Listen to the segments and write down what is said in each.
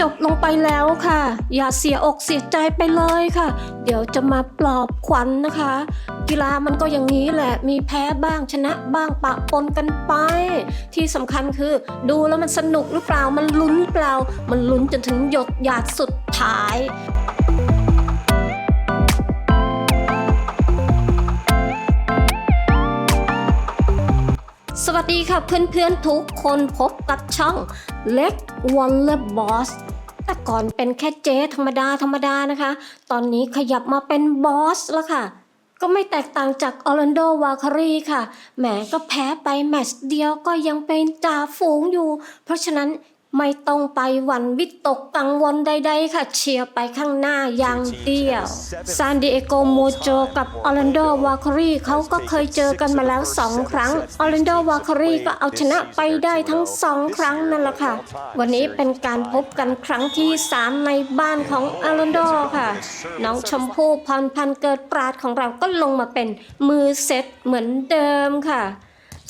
จบลงไปแล้วค่ะ อย่าเสียอกเสียใจไปเลยค่ะ เดี๋ยวจะมาปลอบขวัญนะคะ กีฬามันก็อย่างนี้แหละมีแพ้บ้างชนะบ้างปะปนกันไป ที่สำคัญคือดูแล้วมันสนุกหรือเปล่ามันลุ้นเปล่า มันลุ้นจนถึงหยดหยาดสุดท้าย วัสดีค่ะเพื่อนๆทุกคนพบกับช่องเล็กวอลเลย์บอสแต่ก่อนเป็นแค่เจ๊ธรรมดาธรรมดานะคะ ตอนนี้ขยับมาเป็นบอสแล้วค่ะ ก็ไม่แตกต่างจากออร์แลนโดวาคารีค่ะแหมก็แพ้ไปแมตช์เดียวก็ยังเป็นจ่าฝูงอยู่ เพราะฉะนั้น ไม่ต้องไปหวั่นวิตกกังวลใดๆ ค่ะเชียร์ไปข้างหน้าอย่างเดียวซานดิเอโกโมโจกับออร์แลนโดวาคารีเขาก็เคยเจอกันมาแล้วสองครั้งออร์แลนโดวาคารีก็เอาชนะไปได้ทั้งสองครั้งนั่นแหละค่ะ วันนี้เป็นการพบกันครั้งที่ 3 ในบ้านของออร์แลนโดค่ะ น้องชมพู่พรพันธ์เกิดปราดของเราก็ลงมาเป็นมือเซตเหมือนเดิมค่ะ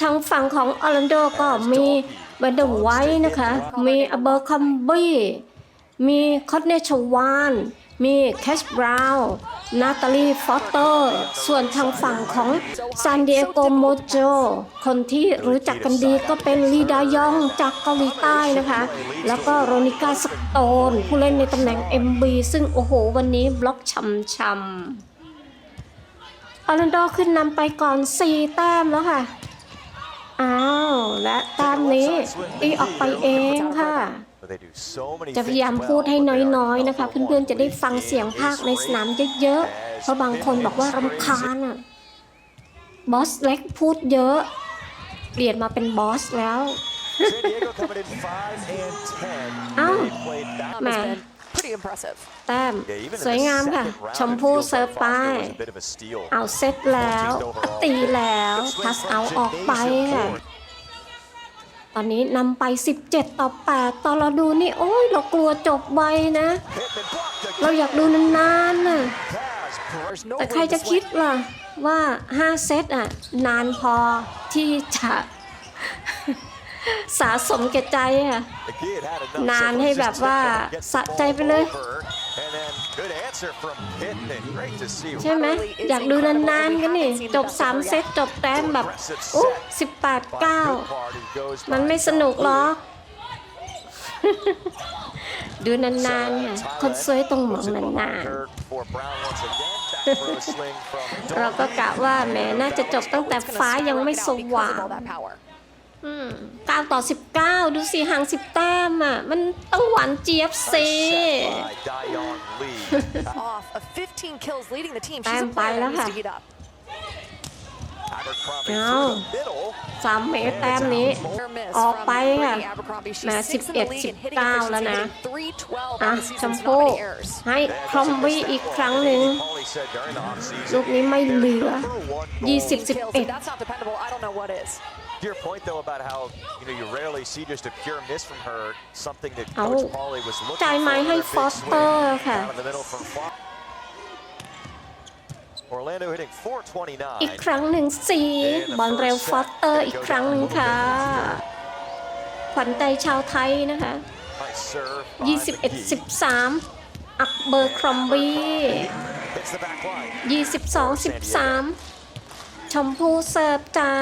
ทางฝั่งของออร์แลนโดก็มีเบนเดอร์ไวท์นะคะ มีอเบอร์คัมบี้มีคอตเนชวาน มีแคชบราวน์นาตาลีฟอสเตอร์ ส่วนทางฝั่งของซานดิเอโกโมโจ คนที่รู้จักกันดีก็เป็นลีดายองจากเกาหลีใต้นะคะ แล้วก็โรนิก้าสโตน ผู้เล่นในตำแหน่ง MB ซึ่งโอ้โห วันนี้บล็อกช่ำๆออร์แลนโดขึ้นนำไปก่อน 4 แต้มแล้วค่ะ อ้าว และแต้มนี้ตีออกไปเองค่ะ จะพยายามพูดให้น้อยๆนะคะ เพื่อนๆจะได้ฟังเสียงภาคในสนามเยอะๆ เพราะบางคนบอกว่ารำคาญอะ บอสเล็กพูดเยอะ เปลี่ยนมาเป็นบอสแล้วเอ้าแหม Pretty impressive. แต้มสวยงามค่ะ ชมพู่เซิร์ฟไปเอาเซตแล้วอะตีแล้วพัสเอาออกไปค่ะตอนนี้นำไป 17 ต่อ 8 ตอนเราดูนี่ โอ้ยเรากลัวจบไวนะ เราอยากดูนานๆน่ะ There's no แต่ใครจะคิดล่ะ ว่า 5 เซตอะ นานพอที่จะ สะสมแก่ใจค่ะนานให้แบบว่าสะใจไปเลย ใช่ไหมอยากดูนานๆกันนี่ จบ 3 เซตจบแต้มแบบอุ๊18 9มันไม่สนุกหรอกดูนานๆค่ะคนสวยต้องมองนานๆ เราก็กะว่าแหมน่าจะจบตั้งแต่ฟ้ายังไม่สว่าง all that power. อืม9ต่อ19ดูสิห่าง10แต้มอะ มันต้องหวานเจี๊ยบสิ Off of 15 kills leading the team. Em She's a player phải that lắm needs hả? to heat up. สามเมตรแต้มนี้ Fair miss ออก from ไปค่ะ Brittany Abercrombie. She's มา six in the 11 league and hitting 19แล้วนะ efficiency, hitting 312อะ on the ชม season. so Not พู่ many errors. ให้ครอมวีอีกครั้งหนึ่งลูกนี้ไม่เหลือ20 Kills. If 11 that's not dependable, I don't know what is. To your point though about how you know you rarely see just a pure miss from her, something that เอา Coach Pauly was looking จ่ายไม้ for ให้ with ฟ her อ big สเตอ swing ร์ค่ะ down in the middle from Fo- Orlando hitting 429. อีกครั้งหนึ่งสี่บอลเร็วฟอสเตอร์อีกครั้งหนึ่งค่ะ ขวัญใจชาวไทยนะคะ Nice serve by 21 McGee. 13 อักเบอร์ครอมบี Hits the back line. 22 13 ชมพูเสิร์ฟจ้า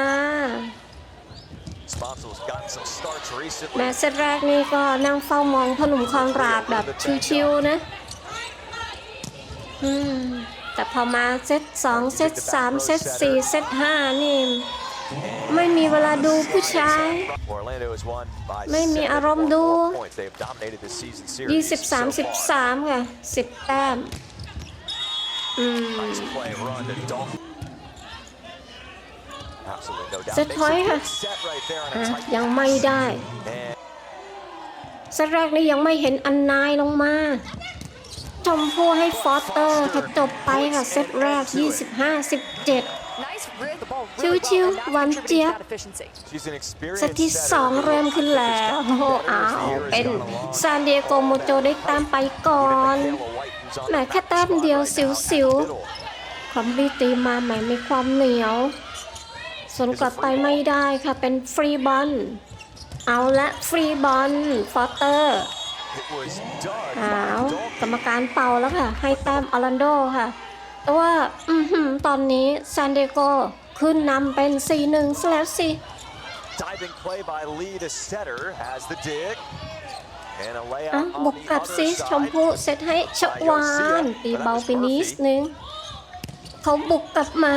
แม้ recently. เซตแรกนี่ก็นั่งเฝ้ามองพอหนุ่มคอนราดแบบชิวๆนะอืมแต่พอมาเซต2เซต3เซต4เซต5นี่ไม่มีเวลาดูผู้ชาย Orlando has won by ไม่มี seven อารมณ์ or ดู more points. They have dominated this season series so 23 far. 13 ค่ะ 10 แต้มอืม Nice play run to Dalton. Absolutely no doubt. Set Makes a point, good huh? set right there on อะ a tight ยังไม่ได้ and เซตแรกนี่ยังไม่เห็นอันนายลงมาชมพู่ให้ฟอสเตอร์ค่ะจบไปค่ะเซตแรก 25 17 Nice read the ball really well, Chiu-chiu, and that's หวาน contributing เจี๊ย to บ that efficiency. she's an เซ experienced ตที่ setter. 2เริ่มขึ้นแล้วโอ้โหอ้าวเป็นซานดิเอโกโมโจได้ตามไปก่อน Kayla White, who's on แหม the แค่แต้ม practice เดียว squad right now, สิว in the ๆ middle. คอมบีตีมาใหม่มีความเหนียว ส่วนกลับไปไม่ได้ค่ะ เป็นฟรีบอล เอาละฟรีบอลฟอสเตอร์ It was done อ้าว by กรรม Dalton. การเป่าแล้วค่ะ ให้แต้มออร์แลนโดค่ะ แต่ว่าอือหือตอนนี้ซานเดโกขึ้นนำเป็น 4-1ซะแล้วสิ Diving play by Lee to setter has the dig. And a อะ layout บุ on ก the กลับ other ซิชม side. พูเซตให้ชวาน ตีเบาไปนิดนึง เขาบุกกลับมา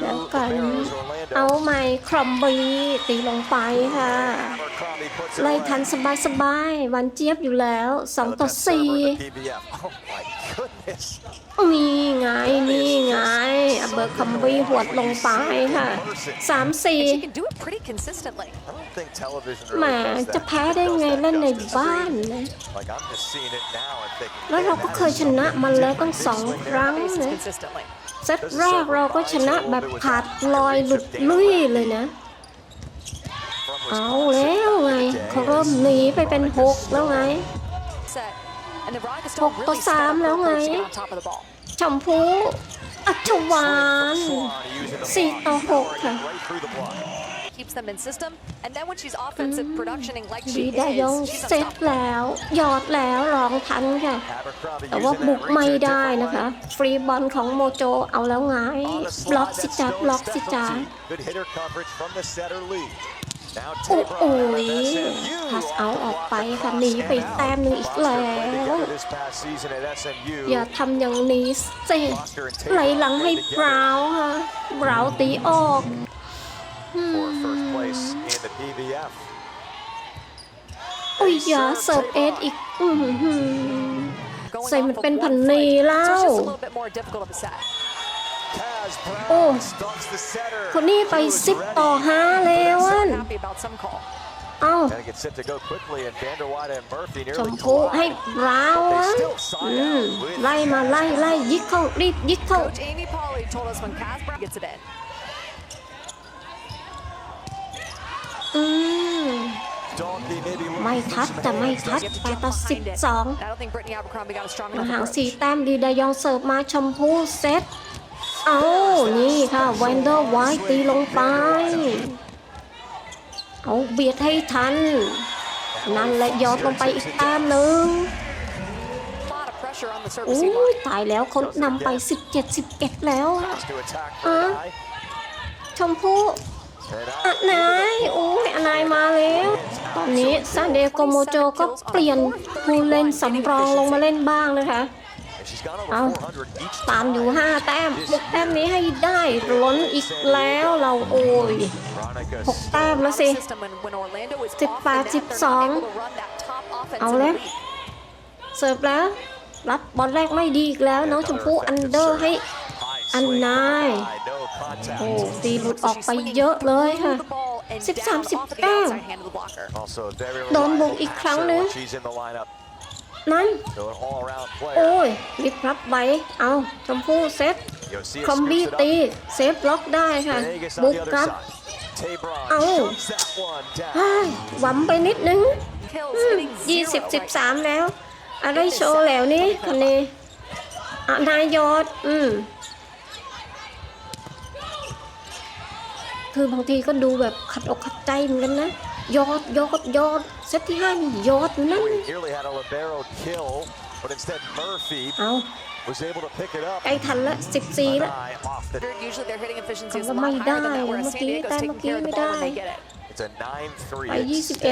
แล้วกันเอาใหม่ครอมบีตีลงไปค่ะ Abercrombie puts it ไล่ away. ทันสบายๆวันเจี๊ยบอยู่แล้ว2 The ต่อ best server in 4 the PBF. Oh my goodness. นี่ไง นี่ไงอเบอร์คัมบีหวดลงไปค่ะ3 And she 4 can do it pretty consistently. I don't think television แหม really does จะ that. แพ้ได้ไง Does เล่น that ใน justice. บ้านนะ Like I'm just seeing it now and thinking. แล้วเรา "Man, ก็ that เคย is ช so นะมันแล้วตั้ง different สอง big swing ค there. รั้ง Faces นะ consistently. เซตแรกเราก็ชนะแบบขาดลอยหลุดลุยเลยนะ เอาแล้วไงเขาเริ่มหนีไปเป็น 6 แล้วไง 6 ต่อ 3 แล้วไงชมพูอัจฉวาน4ต่อ 6 ค่ะ Keeps them in system. And then when she's offensive productioning like ดี she ได้ยง is, she's เซต unstoppable. แล้วหยอดแล้วรองทันค่ะ Abercrombie แต่ว่า using บุก that ไม่ reach in a ได้ different นะคะ way. ฟรีบอลของโมโจเอาแล้วไง On the บล็อก slide, สิ that's จ้า Stone's บล็อกสิจ้า specialty. Good hitter coverage from the setter Lee. Now โอ้โห Tabron of SMU พัสเอา off the ออก block ไปค่ะ across หนีไป and out. แต้มหนึ่งอีกแล้ว Foster played together this past season at SMU. อย่าทำอย่างนี้สิ Foster and Tabron ไหลหลังให้ played บราวน์ค่ะบราวน์ตีออก for first place in the PBF. อุ้ยอย่าเสิร์ฟเอสอีกอือหือ Going ใส่มัน off of เป็น one พันนี foot. แล้ So ว it's just a little bit more difficult of a set. Kaz โอ้ Brown stunts the setter. คนนี้ไป He was 10ต่อ ready. 5แล้วอัน Happy about some call. เอ้า Gotta get set to go quickly, and Vanderwide and Murphy ช nearly มพูให้ collide. บราวน์ But อะ they still side อืม out with ไล่มาไล่ไล่ยิกเข้ารีบยิกเข้า Coach Amy Polley told us when Kaz Brown gets it in. อืม Donkey maybe losing ไม่ทัด some แต่ไม่ hands. ทัด You have to แปด jump ต่อ behind it. 12 And I don't think Brittany Abercrombie got a strong มา enough หาง approach. สีแต้มดีดายองเสิร์ฟมาชมพูเซตเอานี่ค่ะแวนเดอร์ไวท์ตีลงไป เอาเบียดให้ทัน นั่นแหละยอดลงไปอีกแต้มหนึ่ง A lot of pressure on the โอ้ servicing ย line. ตายแล้วเขานำไป 17 11 แล้วอะ Has to attack Huh? Eye. ชมพูอะนายโอ้ยอนายมาแล้ว ตอนนี้ซานเดโกโมโจก็เปลี่ยนผู้เล่นสำรองลงมาเล่นบ้างนะคะ เอาตามอยู่ 5 แต้มบุกแต้มนี้ให้ได้ล้นอีกแล้วเราโอ้ย Veronica หกแต้มแล้วสิ System when, when Orlando is สิบแปดสิบสองเอาแล้วเสิร์ฟแล้ว รับบอลแรกไม่ดีอีกแล้ว น้องชมพู่อันเดอร์ให้ High And swing from nine. Eye, no contact. โอ้ตีหลุดออกไปเยอะเลยค่ะ Threw the ball and สิบสาม down สิบ off of the แต้ม outside hand of the blocker. Also a very โดนบุก reliable อีกครั้ง passer นึง when she's in the lineup. นั่น So an all-around player. โอ้ยรีบรับไว้เอาชมพู่เซต Yosia คอมบี้ scoops it up. ตี เซฟล็อกได้ค่ะ Vegas บุ on ก the other ครับ side. Tabron Oh. shoots that one down. เฮ้ยหวังไปนิดนึง Kills อืม hitting ยี่สิบ zero สิบ right สามแล้ว อะไรโชว์แล้วนี่คนนี้อะนายยอด อืม คือบางทีก็ดูแบบขัดอกขัดใจเหมือนกันนะยอดยอดยอดเซตที่ห้านี่ยอดอยู่นั่น We nearly had a libero kill, but instead Murphy เอา was able to pick it up. ใกล้ทันละสิบสี่ละ An eye off the. Usually their hitting efficiency is a เอา lot ไม่ higher ได้ than that, เมื่ whereas อ San กี้ Diego's แต้ม taking เมื่อกี้ care of the ไม่ ball ได้ when they get it. It's a 9-3ไป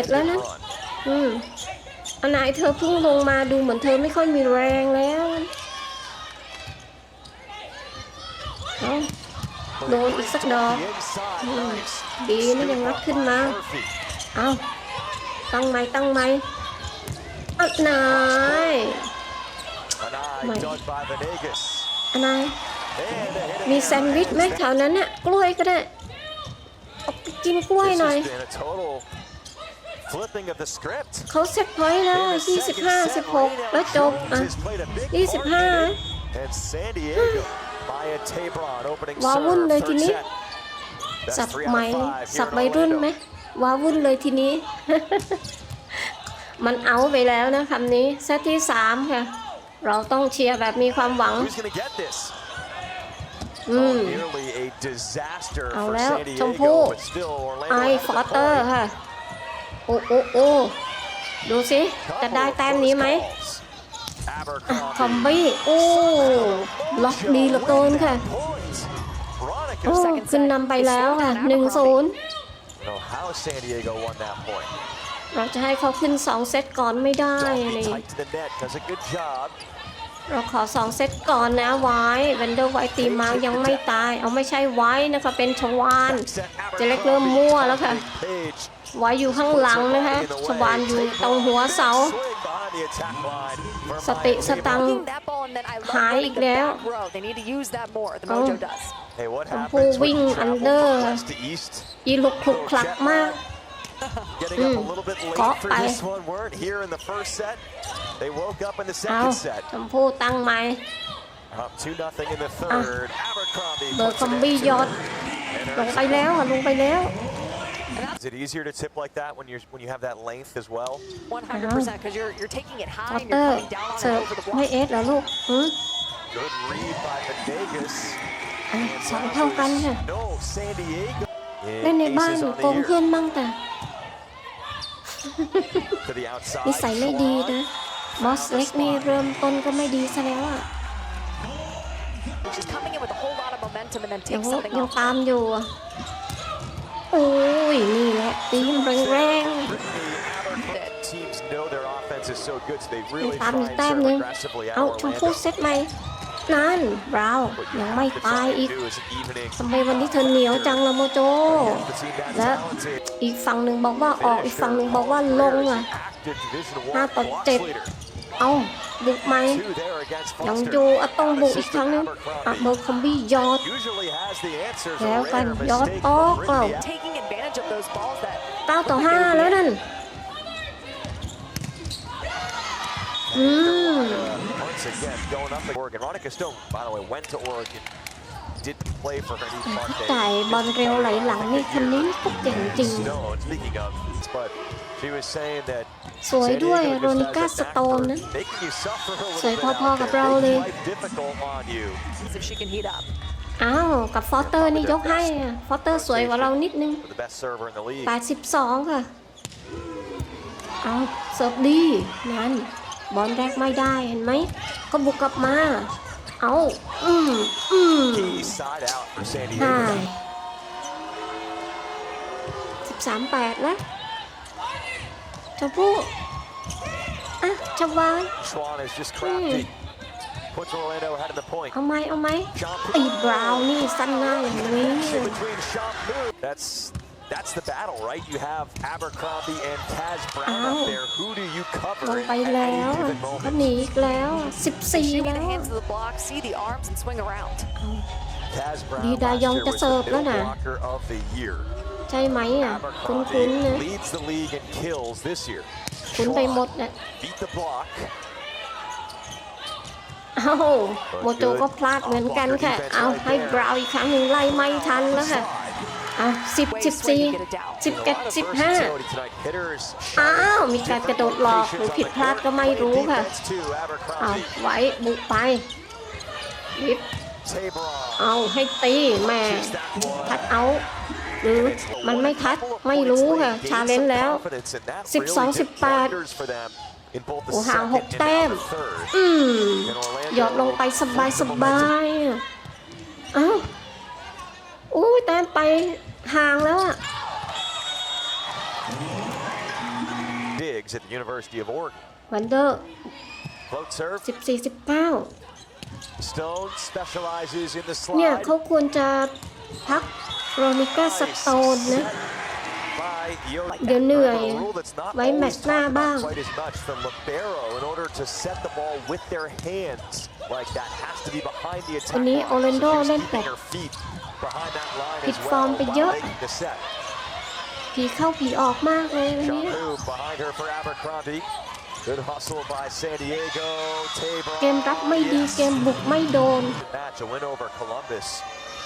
21แล้วนะ extended run. อืมอันไหนเธอเพิ่งลงมาดูเหมือนเธอไม่ค่อยมีแรงแล้วเอา โดนอีกสักดอก The inside, nice. ดีนะยังงัดขึ้นมา Murphy. เอาตั้งไหมตั้งไหมอันไหน An eye My- done by Venegas. อันไหน And a hit มีแซนด์วิชไหมแถวนั้นน่ะกล้วยก็ได้เอาไปกินกล้วย This หน่อย has been a total flipping of the script. เขาเซ็ตไว้แล้ว In the second 25 set, 16 แล้ว Raynell จบ Jones อะ has played a big 25 part in it. And San Diego, Maya Tabron opening ว้าวุ่น serve, เลยที third นี้ set. That's สับ three ไหม out of five สับ here in วัยรุ่นไหม Orlando. ว้าวุ่นเลยทีนี้ มันเอาไปแล้วนะคำนี้เซตที่3ค่ะ เราต้องเชียร์แบบมีความหวัง Who's going to get this? อื Oh, ม nearly a disaster เอา for แล้ว San ชมพู่ Diego, but still ไอ Orlando ฟอ had ร์ the เตอร์ point. ค่ะ โอ้โอ้โอ้ดูสิจะได้แต้มนี้ไหม คอมบี้โอ้ล็อกดีเหลือเกินค่ะโอ้ขึ้นนำไปแล้วค่ะ1-0 know how San Diego won that point. เราจะให้เขาขึ้น 2 เซตก่อนไม่ได้ Don't เล be ย tight to the net. Does a good job. เราขอ 2 เซตก่อนนะไว้เวนเดอร์ไวตีมายังไม่ตาย เอาไม่ใช่ไว้นะคะเป็นชวาน Set จะเล็กเริ่มมั่วแล้วค่ะ Page. ไว้อยู่ข้างหลังนะคะชวานอยู่ตรงหัวเสา Swing behind the attack line for สติ Miami. สตังค์ Blocking that ball and then I love High running the แล้ว back row. They need to use that more. The Oh. Mojo does. Hey, what ชม happens พู่ when วิ่ง you อัน travel เดอ from ร์ west to east? อีลุกคลุกคลักมาก Getting up a Mm. little bit late Caught for by- this one. Weren't here in the first set. They woke up in the เอา second set. ชมพู่ตั้งไหม Up 2 nothing in the third. Abercrombie เบอร์ puts คอม it บี้ in. ยอดลงไปแล้วอะลงไปแล้ว Is it easier to tip like that when you're when you have that length as well? 100% because you're you're taking it พอ high and เตอ you're ร์ coming down on เสิร์ it ฟ over the ไม่ block. เอสเหรอลูกหืม Good read by Venegas. อะสองเท่ากันค่ะ No, San Diego. เล่นในบ้าน Aces on โก the ง year เพื่อนบ้างแต่ to the outside. นิสัยไม่ดีนะ บอสเล็กนี่เริ่มต้นก็ไม่ดีซะแล้วอะ She's coming in with a whole lot of momentum and then ยัง takes something ยัง off. ตามอยู่อะ โอ้ย นี่แหละตีมแรง That teams know their offense is so good, so they ๆยัง really ตาม try อีก and แต้ม serve หนึง aggressively at เอาชมพู่ Orlando. เซตไหมนั่นบราวน์ What you ยัง have ไม่ to ตาย try อี and ก do is an evening ทำไมวันนี้เธอเหนียวจังละโมโจ against the team that และ talented. อีกฝั่งหนึ่งบอกว่าออกอีกฝั่งหนึ่งบอกว่าลงอะ Active Division ห้า One ต่อ block เจ็ด Ồ, oh, được may Đóng vô Atom bộ thắng nữa, À, bầu không bị giọt Kéo phần giọt to cầu Tao tổ ha, lớn lên ừ. Once again, Tại Bonreo lại lặng ngay thanh lý phúc trình. trình. She was saying that สวยด้วย San Diego โร just นิก้า has ส a knack โตน for นะ making you suffer a little สวย bit พอ out ๆกับ there, เราเลย making life difficult on you. if she can heat up. อ้าว กับฟอสเตอร์นี่ยกให้อะฟอสเตอร์สวยกว่าเรานิดนึง For the best server in the league. 82 ค่ะ เอาเสิร์ฟดี นั่น บอลแรกไม่ได้เห็นไหม ก็บุกกลับมา เอาอืมอืม East side out for San ใช่ Diego. 13 8แล้ว ชมพู่อะชวาน Schwann is just crafty. Hmm. Puts Orlando ahead of the point. เอาไหมเอาไหมไอ้บราวนี่สั้นหน้าอย่างนี้ In between Shampoo. That's that's the battle, right? You have Abercrombie and Taz Brown Ow. up there.Ho do you ล cover ง in ไป any แล้ว given เขา moment? หนีอีกแล้ว She 14 get แล้ the ว hands of the block, see the arms, and swing around. Taz Brown ดีดา last ยอง year จะ was เสิร์ฟ the แล้ว middle นะ blocker of the year. ใช่ไหมอะ คุ้น Abercrombie ๆนะ leads the league in kills this year. คุ้นไปหมดนะ Beat the block. เอ้าโมโจก็พลาดเหมือนกันค่ะ เอาให้บราวน์อีกครั้งหนึ่งไล่ไม่ทันแล้วค่ะอะสิบสิบสี่สิบ A เอ็ด lot of สิบห้า versatility tonight. Hitters อ้า shining วมีการกระโดดหลอกหรือผิดพลาดก็ไม่รู้ค่ะ Defense too, เอา Abercrombie. ไว้บุกไปลิฟ Tabron. เอาให้ตีแม่ทัดเอา หรือมันไม่ทัดไม่รู้ค่ะ ชาเลนจ์แล้ว 12 18โอ้ห่างหกแต้ม อืมหยอดลงไปสบายสบายๆอะเอ้าอู้ยแต้มไปห่างแล้วอะ Diggs at the University of Oregon. วันเดอร์ Float serve. 14 19 Stone specializes in the เนี่ย slide. เขาควรจะพัก โรนิก้าสโตนนะ by Yogi. เดี๋ยวเหนื่อย A rule that's not ไว้แมต always ช์หน้า talked บ้าง about quite as much from libero in order to set the ball with their hands like that has to be behind the attack วันนี้ line. โอเลนโด So she's เล่น keeping แบบ her feet behind that line ผิด as ฟอร์ม well ไป while เยอะ making the set. ผีเข้าผีออกมากเลยวันนี้ Shamu behind her for Abercrombie. Good hustle by San Diego. เกม Tabron. รับไม่ดีเกมบุกไม่โดน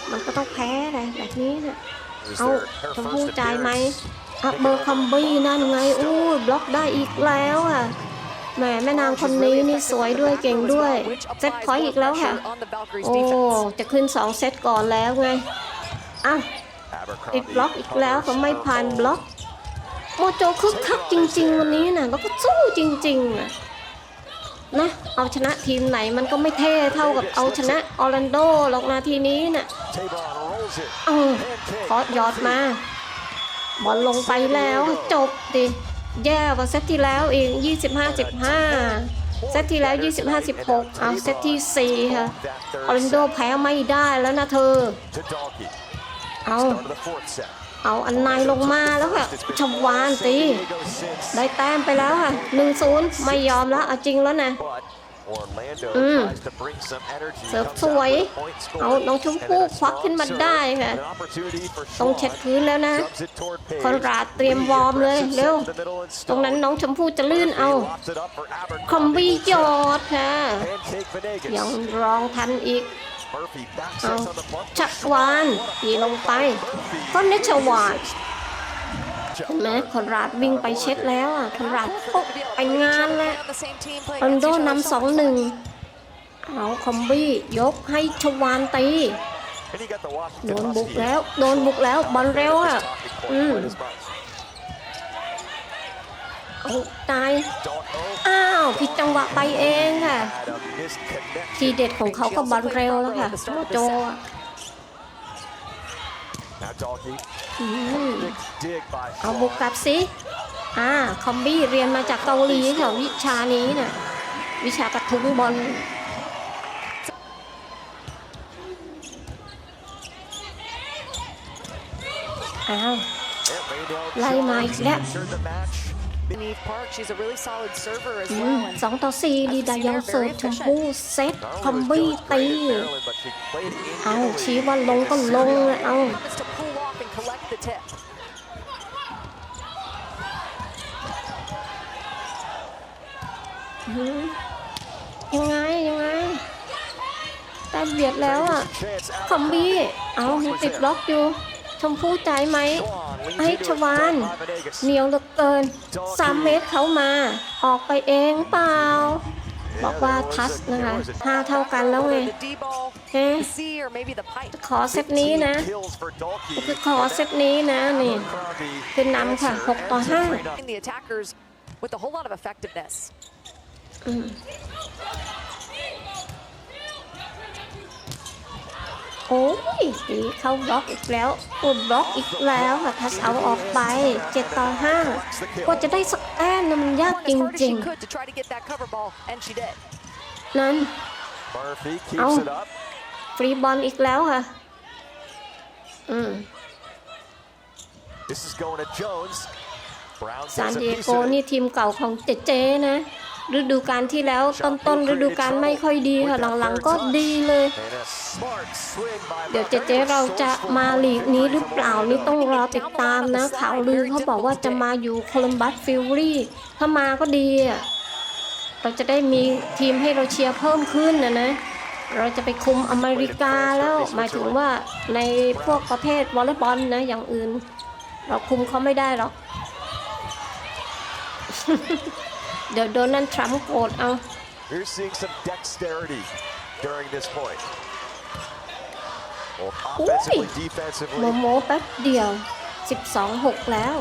Match a win over Columbus. มันก็ต้องแพ้เลยแบบนี้นะ It was เอา their, her ชมพู่ first จ่ายไหม appearance. อะเบอร์คัมบี้นั่นไงอู้ยบล็อกได้อีกแล้วอะแหมแม่นางคนนี้นี่สวยด้วยเก่งด้วยเซตพอยต์อีกแล้วค่ะ on the Valkyries โอ้ defense. จะขึ้น 2 เซตก่อนแล้วไงอ้าว Abercrombie ติดบล็อกอีกแล้วเขาไม่ผ่านบล็อกโโมโจคึกคักจริง ๆ วันนี้นะแล้วก็สู้จริงๆอะ นะเอาชนะทีมไหนมันก็ไม่เท่เท่ากับเอาชนะออร์แลนโดหรอกนาทีนี้น่ะเออขอยอดมา บอลลงไปแล้วจบดิแย่กว่าเซตที่แล้วอีก 25 15 เซตที่แล้ว 25 16 เอาเซตที่ 4 ค่ะ ออร์แลนโดแพ้ไม่ได้แล้วนะเธอ เอา เอาอันนายลงมาแล้วค่ะชวานตีได้แต้มไปแล้วค่ะหนึ่งศูนย์ไม่ยอมแล้วเอาจริงแล้วนะอืมเสิร์ฟสวย เอาน้องชมพู่ควักขึ้นมาได้ค่ะ ต้องเช็ดพื้นแล้วนะ คอนราดเตรียมวอร์มเลยเร็ว ตรงนั้นน้องชมพู่จะลื่นเอา คอมบี้ยอดค่ะ ยังรองทันอีก เอา sets on the bump. ชักวานตีลงไปก็เนชวานเห็นไหมคอนราดวิ่งไปเช็ดแล้วอะคอนราดโอ๊ะไปงานแล้ว on the same team playing อัน against โด each other นำส so อง much หนึ่ง fun. เอาคอมบี้ยกให้ชวานตี And he got the โด Washington นบุก Huskies. แล้ว โดนบุกแล้วบอลเร็วอะ Talking อืม point quite as much. เอา ตาย อ้าว ผิดจังหวะไปเองค่ะ ทีเด็ดของเขาก็บอลเร็วแล้วค่ะโมโจอเอาบุกกลับสิ อ่า คอมบี้เรียนมาจากเกาหลีค่ะวิชานี้น่ะ วิชากระทุ้งบอลอ้าว ไล่มาอีกแล้ว entered the match. Eve Park, she's a really solid server as อืม well. And สองต่อสี่ดีดายังเสิร์ฟชมพู่เซต Not คอม only was บี้ Jones ตี great at Maryland, but she played in เอา Italy ชี้ว่าลงก็ลงเลยเอา promised to pull off and collect the tip. อืมยังไง ยังไง แต้มเบียดแล้วอะ Chance out คอมบี้ เอายังติดล็อกอยู่ ชมพู่ใจไหม Shawn leans ไอ้ into ช it. วาน Dunk by Venegas. เหนียวเหลือเกินสามเมตรเขามา ออกไปเองเปล่า บอกว่าทัชนะคะห้าเท่ากันแล้วไง The D ball, เอ๊ะ the C, or maybe the pipe. ขอเซตนี้นะ Kills for Dalkey. คือขอเซตนี้นะนี่ Abercrombie คือนำค่ะหกต่อห้า The attackers with a whole lot of effectiveness. โอ้ยตีเข้าบล็อกอีกแล้วอุดบล็อกอีกแล้วค่ะทัชเอาออกไปเจ็ดต่อห้ากว่าจะได้สักแต้มนะมันยาก Going จ as hard as ริ she ง could to try to get that cover ball, and she did. ๆนั้น Murphy Ow. keeps it up. ฟรีบอลอีกแล้วค่ะ อืม This is going to Jones. Brown ซาน takes a ดิเอ piece โก of it. นี่ทีมเก่าของเจเจนะ ฤดูกาลที่แล้วต้นต้นๆฤดูกาลไม่ค่อยดีค่ะหลังๆก็ดีเลย And a smart swing by เดี๋ยวเจเจเราจะมาลีกนี้หรือเปล่านี่ต้องรอติดตามนะข่าวลือเขาบอกว่าจะมาอยู่โคลัมบัสฟิลลี่ถ้ามาก็ดีอะเราจะได้มีทีมให้เราเชียร์เพิ่มขึ้นนะนะเราจะไปคุมอเมริกาแล้วหมายถึงว่าในพวกประเภทวอลเลย์บอลนะอย่างอื่น เราคุมเขาไม่ได้หรอก เดี๋ยวโดนัลด์ทรัมป์โกรธเอา You're seeing some dexterity during this point. Well, Ui. offensively, โม defensively, โมแป๊บเดียว 12-6 แล้ว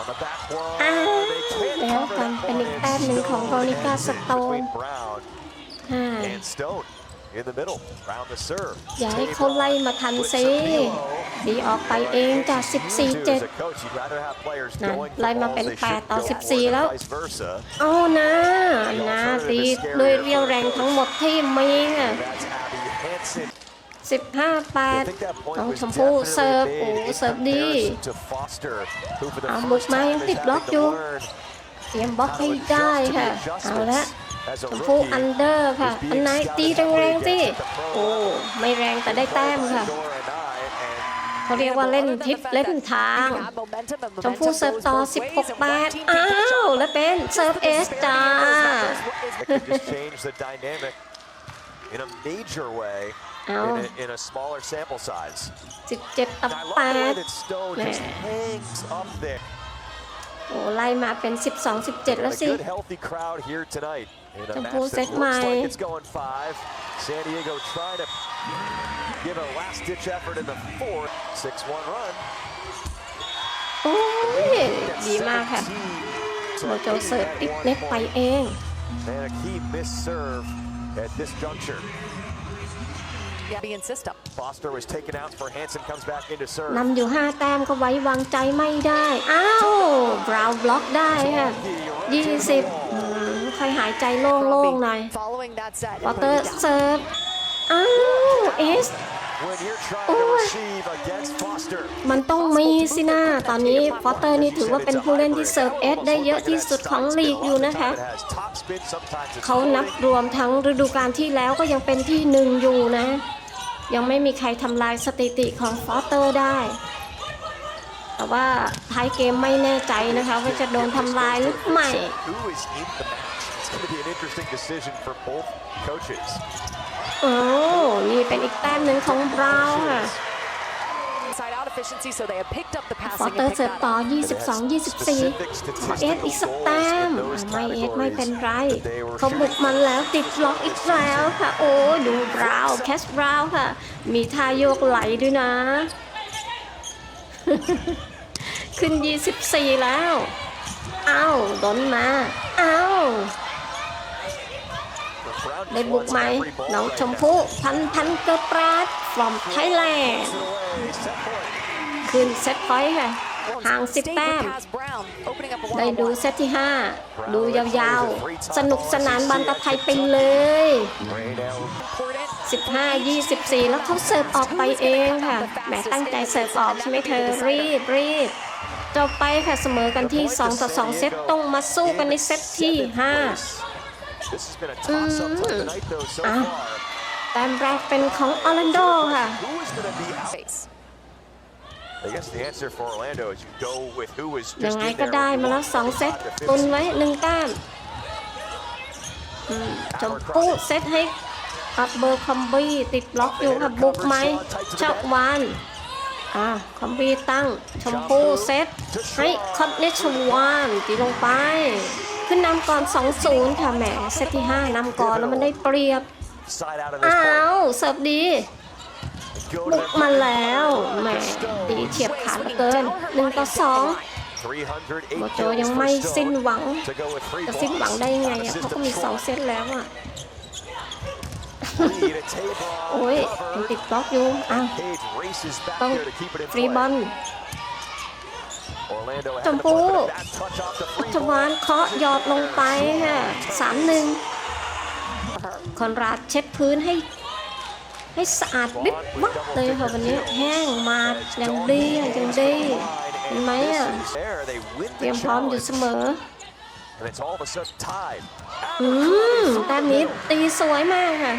on the back wall. Ah, They can't แล้ว cover กัน that เป็น one, อีก and แต้มหนึ่งของ Stone โรนิก้า ends ส it โตน between Brown อ่า and Stone in the middle. Brown the serve. อย่าให้เขาไล่มาทันซิดีออกไปเองจาก Dude, as a 14-7 coach, you'd rather have players นะ going for ไล่มา balls เป็น they 8 shouldn't ต่อ go for 14 แล้ว and vice versa. เอานะนะตีด้วยเรียวแรงทั้งหมดที่มีอะ That's Abby Hansen. 15 I 8 think that point ต้อง was ชมพู่ definitely เสิร์ฟ made โอ้ in เสิร์ฟดี comparison to Foster, who for the เอา first บุกมา time ยัง is ติดล็อก having อยู่ to learn เตรียมบล็อก how ให้ to ได้ adjust to the ค่ะ เอาละ adjustments. As a ชมพู่ rookie, อันเดอร์ค่ะ อันไหนตีแรงๆสิ โอ้ ไม่แรงแต่ได้แต้มค่ะ Dora and I, and เขาเรียกว่าเล่นทิศเล่นทางชมพู่เสิร์ฟต่อ 16 8อ้าว และเป็นเซิร์ฟเอสจ้า it could just change the dynamic in a major way in Ow. a, in a smaller sample size. 17ต่อ And I love the way 8 that Stone just Man. hangs up there. โอ้ ไล่มาเป็น 12 17 แล้ว A สิ good healthy crowd here tonight in a Chăm match phu that set looks mai. like it's going five. San Diego trying to give a last-ditch effort in the fourth. 6-1 run. โอ้ย ดีมากค่ะ โมโจเสิร์ฟติ๊กเน็กไปเอง And a key missed serve at this juncture. Yeah, being system. Foster was taken out for Hansen comes back into serve. นำอยู่ 5 แต้มก็ไว้วางใจไม่ได้ อ้าวบราวน์บล็อกได้ค่ะ 20อืมค่อยหายใจโล่งๆหน่อย Following that set. วอเตอร์เซิร์ฟ อ้าว เอส When you're trying Oh. to receive against Foster. มันต้องมีสินะตอนนี้ฟอสเตอร์นี่ถือว่าเป็นผู้เล่นที่เซิร์ฟเอสได้เยอะที่สุดของลีกอยู่นะคะ It has top spin, sometimes it's เขานับรวมทั้งฤดูกาลที่แล้วก็ยังเป็นที่หนึ่งอยู่นะ ยังไม่มีใครทำลายสถิติของฟอสเตอร์ได้ แต่ว่าท้ายเกมไม่แน่ใจนะคะว่าจะโดนทำลายหรือไม่ Who is in the match? It's going to be an interesting decision for both coaches. โอ้นี่เป็นอีกแต้มหนึ่งของบราวน์ค่ะ Side out efficiency, so they have picked up the ฟอ passing สเตอ and ร์เสิร์ฟ picked ต่อ that up. 22 24 ขอเอสอีกสักแต้มไม่เอสไม่เป็นไร เขาบุกมันแล้วติดล็อกอีกแล้วค่ะ โอ้ดูบราวน์แคสบราวน์ค่ะ มีท่าโยกไหลด้วยนะ ขึ้น 24 แล้วอ้าวโดนมาอ้าวได้บุกไหมน้องชมพู่พันพันเกอร์ปราด from Thailand ขึ้นเซตพอยต์ค่ะห่าง10 Stayed แต้ม with Kaz Brown, opening up a ได้ดู one-on-one. เซตที่ 5 ดูยาวๆ สนุกสนานบันตะไทยไปเลย Important. 15 24 แล้วเขาเสิร์ฟออกไปเองค่ะแหมตั้งใจเสิร์ฟออกใช่ไหมเธอรีบรีบจบไปค่ะเสมอกันที่ 2 ต่อ 2 เซตต้องมาสู้กันในเซตที่ This has been a toss-up play tonight, though, so Ah. far. 5แต้มแรกเป็นของออร์แลนโดค่ะ Who is going to be out? Face. I guess the answer for Orlando is you go with who is ยั just งไง in ก็ there ได้ with มาแล้ว one 2เซต to finish ตุนไว้1แต้มอืมชมพู่เซตให้กับเบอร์คอมบี้ติดล็อกอยู่ค่ะบุกไหมเจ้าวานอ่าคอมบี้ตั้งชมพู่เซตให้คอนเนชวานตีลงไป ขึ้นนำก่อน 2-0 ค่ะแหมเซตที่ 5นำก่อนแล้วมันได้เปรียบ Side out of this อ้า point. วเสิร์ฟดี Go to บุก the มาแล้วแหมตีเฉียบขาเหลือเกิน1ต่อ2 308โมโจ kills ยัง for ไม่สิ้น Stone หวัง to go with three จะสิ้นหวัง blocks. ได้ยังไง Out of อะเขา system ก็มีสอง short. เซตแล้วอะ Lead at Tabor โอ้ย cover. มันติดบล็อกอยู่อ้าว Page races back ต้อง there to keep it in ฟรีบอล play. Orlando ชม had the พู่ point, but that touch off the พั free ชวาน ball. เคาะหยอดลงไปค่ะสามหนึ่งคอนราดเช็ดพื้นให้ ให้สะอาดบิ๊บวับเลยค่ะวันนี้แห้งมาอย่างดีอย่างดีเห็นไหมอะ There, they win เตรีย the มพร้อมอยู่เส challenge, มอ and it's all of a sudden tied. อืมแต้มนี้ตีสวยมากค่ะ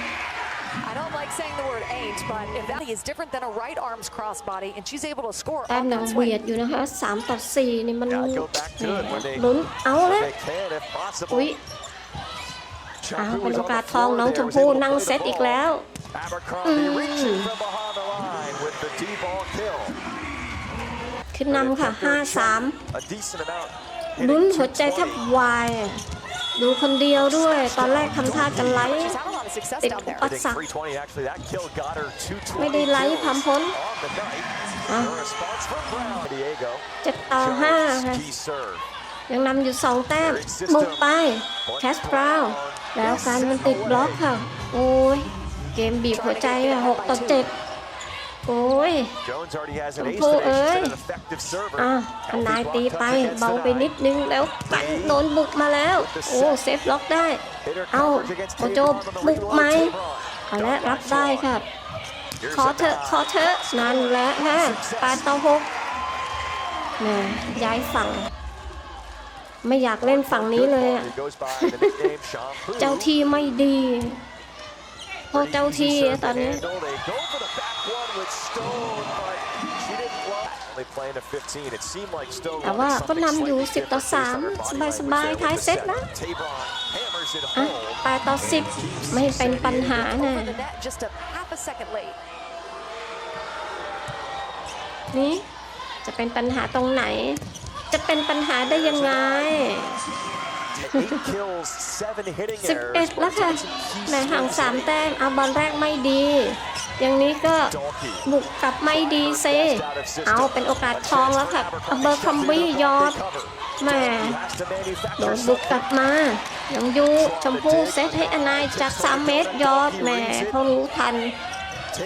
I don't like saying the word ain't, but if that is different than a right arm's crossbody and she's able to score แต้ม on ยัง that เบีย swing. ดอยู่นะคะ3ต่อ4นี่มัน Yeah, แห go back to it when they, มลุ้นเอา when แล้ว they can, if possible. อุ๊ย Chuck, อ้าว who เป็น was โอ on กาส the ทอง floor น้อง there, ชม was พู่ able to นั่ง play the เซตอีก ball. แล้ว Abercrombie reaching from behind the line with the D-ball kill. ขึ้นนำค่ะ 5-3 A decent amount. ลุ้น hitting หัวใจแทบ 220. วายอะดูคนเดียวด้วย ตอนแรกทำท่าจะไลฟ์ She's had a lot of success It- down there. I think 320 actually that kill got her 220ไม่ได้ไลฟ์ kills พำพ้น on the night. Ah. The response from Brown. Diego. 7ต่อ5ค่ะ Key serve. ยังนำอยู่2แต้มบุกไป แคสบราวน์แล้วการมันติดบล็อกค่ะ โอ้ย เกมบีบหัวใจอะ6ต่อ7โอ้ย Jones already has an ace Chompu today. She's ơi. been an effective server. อะท Healthy นาย block ตี touch ไป against เบาไป tonight. นิดนึงแล้วกันโดนบุกมาแล้ว โอ้เซฟล็อกได้ Hit her เอ้า coverage against โอโจ Tabor on the บุก reload. ไหม Tabor. เอาละรับได้ครับ Here's ขอ a เถอะ dive. ขอเถอะนั่นแหละฮะแปดต่อหกแหม่ย้ายฝั่ง ไม่อยากเล่นฝั่งนี้เลยอะ He goes by the nickname Shampoo. เจ้าที่ไม่ดี พวกเจ้าที่ตอนนี้ แต่ว่าก็นำอยู่ 10 ต่อ 3 สบายสบายท้ายเซตนะอะ8ต่อ 10 ไม่เป็นปัญหานะนี่จะเป็นปัญหาตรงไหน จะเป็นปัญหาได้ยังไง Eight kills, seven hitting errors. 11 แล้วค่ะแหม่ห่าง3แต้มเอาบอลแรกไม่ดี อย่างนี้ก็ Donkey. บุกกลับไม่ดีเซ เอาเป็นโอกาสทองแล้วค่ะอเบอร์คัมบี้ยอดแหม่ Has to โด manufacture นบุกกลับมายังยูชมพู่เซตให้อนายจาก 3 เมตรยอดแหม่เขารู้ทัน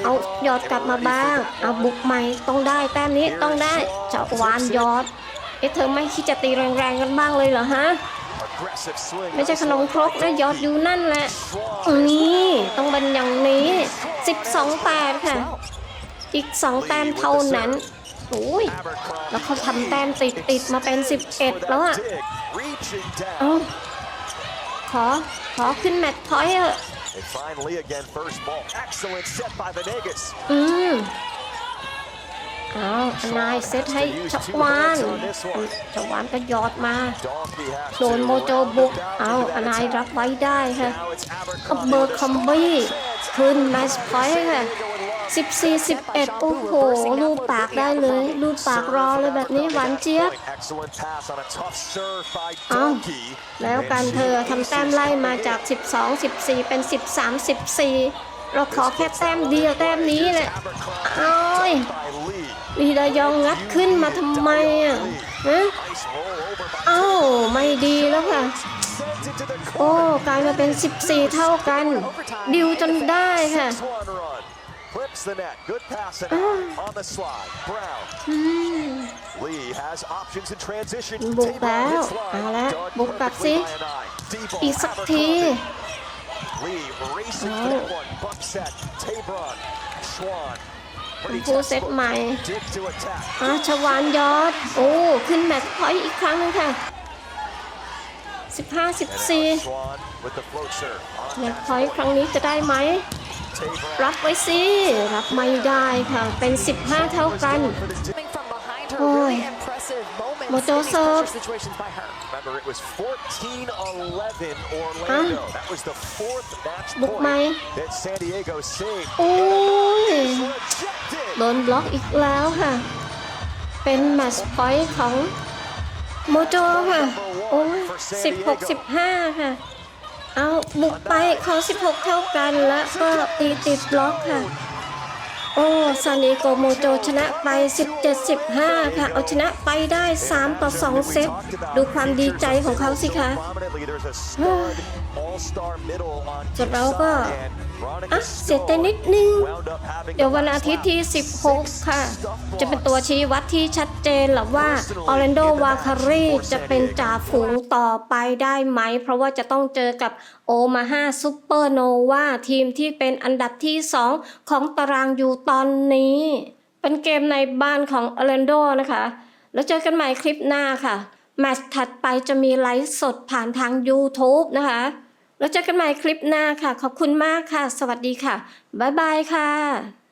เอายอดกลับมาบ้าง เอาบุกใหม่ต้องได้แต้มนี้ต้องได้เจะวานยอด เอ๊ะเธอไม่คิดจะตีแรงๆกันบ้างเลยเหรอฮะ aggressive swing. ไม่ใช่ขนมครกนะยอดอยู่นั่นแหละ นี่ต้องเป็นอย่างนี้ 12 8ค่ะ อีก 2 แต้มเท่านั้นโอ้ย Abercrombie แล้วเขาทำแต้มติดติดๆมาเป็น 11 แล้วอะ dig, reaching เอ้า down. ขอ ขอขึ้นแมตช์พอยต์เถอะ And finally อานายเซตให้ชักวานชักวานก็หยอดมา Donkey has โดน to โมโจบุก down to เอา the อนาย attack. รับไว้ได้ค่ะ Now it's อับ Abercrombie เบอ with ร์ the คัมบี้ขึ้นแมตช์พอยต์ค่ะ14 11โอ้โหลูกปากได้เลยลูกปากรอเลยแบบนี้หวานเจี๊ยบ Excellent pass on a tough serve by เอ้า Donkey. แล้วกันเธอทำแต้มไล่มาจาก12 14เป็น13 14เราขอแค่แต้มเดียวแต้มนี้แหละ Abercrombie โอ้ย by Lee. ลีดายองงัดขึ้นมาทำไมอะเอ้าไม่ดีแล้วค่ะ โอ้กลายมาเป็น 14 เท่ากัน ดิวจนได้ค่ะบุกแล้วเอาละบุกกลับสิอีกสักทีโอ้ ผู้เซตใหม่อาชวานยอด โอ้ ขึ้นแมตช์พอยอีกครั้งนึงค่ะ 15 14แมตช์พอยต์ครั้งนี้จะได้ไหม รับไว้สิ รับไม่ได้ค่ะ เป็น 15 เท่ากัน For the dig. Coming from behind her, Ôi. really impressive moments Một in chỗ these sơ. pressure situations by her. Remember, it was 14-11 Orlando. That was the fourth match บุกไหม point that San Diego saved. โอ้ย Rejected. โดนบล็อกอีกแล้วค่ะ เป็นแมตช์พอยต์ของโมโจค่ะ โอ้ย16 15ค่ะ เอาบุกไปเขา16เท่ากันแล้วก็ตีติดบล็อกค่ะ โอ้ซานิโกโมโจชนะไป 17 15 ค่ะ เอาชนะไปได้ 3 ต่อ 2 เซต ดูความดีใจของเขาสิคะ Prominently, there's a stud all-star middle on ส่วนเราก็ and Veronica อะเสียใจนิดนึง wound up having เดี๋ยว the วัน last อาทิตย์ lap. ที่ 16 ค่ะ จะเป็นตัวชี้วัดที่ชัดเจนหรือว่าออร์แลนโดวาคารีจะเป็นจ่าฝูงต่อไปได้ไหม เพราะว่าจะต้องเจอกับ โอมาฮาซูเปอร์โนวาทีมที่เป็นอันดับที่ 2 ของตารางอยู่ตอนนี้ เป็นเกมในบ้านของออร์แลนโดนะคะ แล้วเจอกันใหม่คลิปหน้าค่ะ แมตช์ถัดไปจะมีไลฟ์สดผ่านทาง YouTube นะคะ แล้วเจอกันใหม่คลิปหน้าค่ะ ขอบคุณมากค่ะ สวัสดีค่ะ บ๊ายบายค่ะ